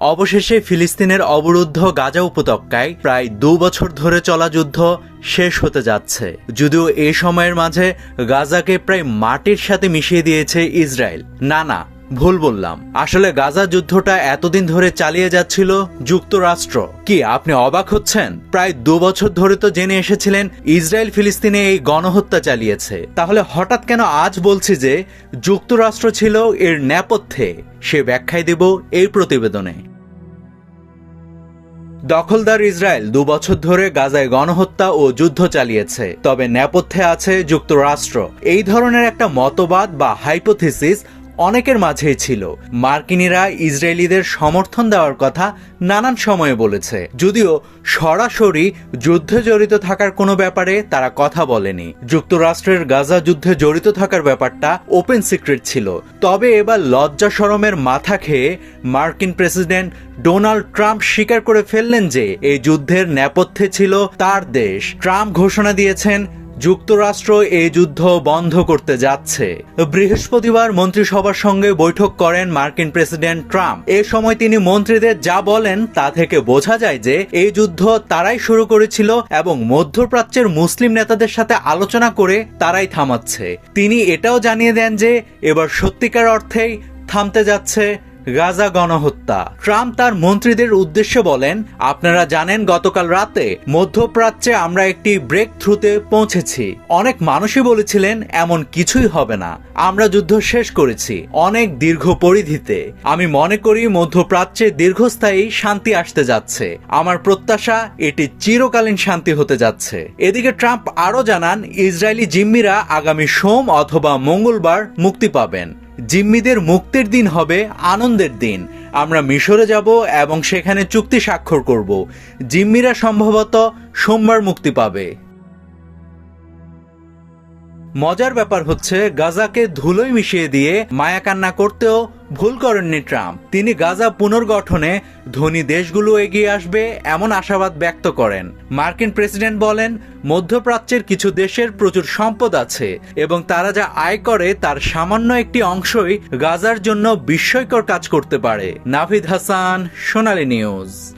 অবশেষে ফিলিস্তিনের অবরুদ্ধ গাজা উপত্যকায় প্রায় দু বছর ধরে চলা যুদ্ধ শেষ হতে যাচ্ছে। যদিও এই সময়ের মাঝে গাজাকে প্রায় মাটির সাথে মিশিয়ে দিয়েছে ইসরায়েল। না না, ভুল বললাম। আসলে গাজা যুদ্ধটা এতদিন ধরে চালিয়ে যাচ্ছিল যুক্তরাষ্ট্র। কি, আপনি অবাক হচ্ছেন? প্রায় দু বছর ধরে তো জেনে এসেছিলেন ইসরায়েল ফিলিস্তিনে এই গণহত্যা চালিয়েছে। তাহলে হঠাৎ কেন আজ বলছি যে যুক্তরাষ্ট্র ছিল এর নেপথ্যে? সে ব্যাখ্যায় দেব এই প্রতিবেদনে। দখলদার ইসরায়েল দুবছর ধরে গাজায় গণহত্যা ও যুদ্ধ চালিয়েছে। তবে নেপথ্যে আছে যুক্তরাষ্ট্র। এই ধরনের একটা মতবাদ বা হাইপোথিসিস অনেকের মাঝেই ছিল। মার্কিনিরা ইসরায়েলিদের সমর্থন দেওয়ার কথা নানান সময়ে বলেছে। যদিও সরাসরি যুদ্ধে জড়িত থাকার কোনো ব্যাপারে তারা কথা বলেনি। যুক্তরাষ্ট্রের গাজা যুদ্ধে জড়িত থাকার ব্যাপারটা ওপেন সিক্রেট ছিল। তবে এবার লজ্জা সরমের মাথা খেয়ে মার্কিন প্রেসিডেন্ট ডোনাল্ড ট্রাম্প স্বীকার করে ফেললেন যে, এই যুদ্ধের নেপথ্যে ছিল তার দেশ। ট্রাম্প ঘোষণা দিয়েছেন যুক্তরাষ্ট্র এই যুদ্ধ বন্ধ করতে যাচ্ছে। বৃহস্পতিবার মন্ত্রিসভার সঙ্গে বৈঠক করেন মার্কিন প্রেসিডেন্ট ট্রাম্প। এ সময় তিনি মন্ত্রীদের যা বলেন তা থেকে বোঝা যায় যে এই যুদ্ধ তারাই শুরু করেছিল এবং মধ্যপ্রাচ্যের মুসলিম নেতাদের সাথে আলোচনা করে তারাই থামাচ্ছে। তিনি এটাও জানিয়ে দেন যে এবার সত্যিকার অর্থেই থামতে যাচ্ছে গাজা গণহত্যা। ট্রাম্প তার মন্ত্রীদের উদ্দেশ্যে বলেন, আপনারা জানেন, গতকাল রাতে মধ্যপ্রাচ্যে আমরা একটি ব্রেক থ্রুতে পৌঁছেছি। অনেক মানুষই বলেছিলেন, এমন কিছুই হবে না। আমরা যুদ্ধ শেষ করেছি, অনেক দীর্ঘ পরিধিতে। আমি মনে করি, মধ্যপ্রাচ্যে দীর্ঘস্থায়ী শান্তি আসতে যাচ্ছে। আমার প্রত্যাশা, এটি চিরকালীন শান্তি হতে যাচ্ছে। এদিকে ট্রাম্প আরও জানান, ইসরায়েলি জিম্মিরা আগামী সোম অথবা মঙ্গলবার মুক্তি পাবেন। জিম্মিদের মুক্তির দিন হবে আনন্দের দিন। আমরা মিশরে যাব এবং সেখানে চুক্তি স্বাক্ষর করব। জিম্মিরা সম্ভবত সোমবার মুক্তি পাবে। মজার ব্যাপার হচ্ছে, গাজাকে ধুলোয় মিশিয়ে দিয়ে মায়াকান্না করতেও ভুল করেননি ট্রাম্প। তিনি গাজা পুনর্গঠনে ধনী দেশগুলো এগিয়ে আসবে এমন আশাবাদ ব্যক্ত করেন। মার্কিন প্রেসিডেন্ট বলেন, মধ্যপ্রাচ্যের কিছু দেশের প্রচুর সম্পদ আছে এবং তারা যা আয় করে তার সামান্য একটি অংশই গাজার জন্য বিস্ময়কর কাজ করতে পারে। নাভিদ হাসান, সোনালী নিউজ।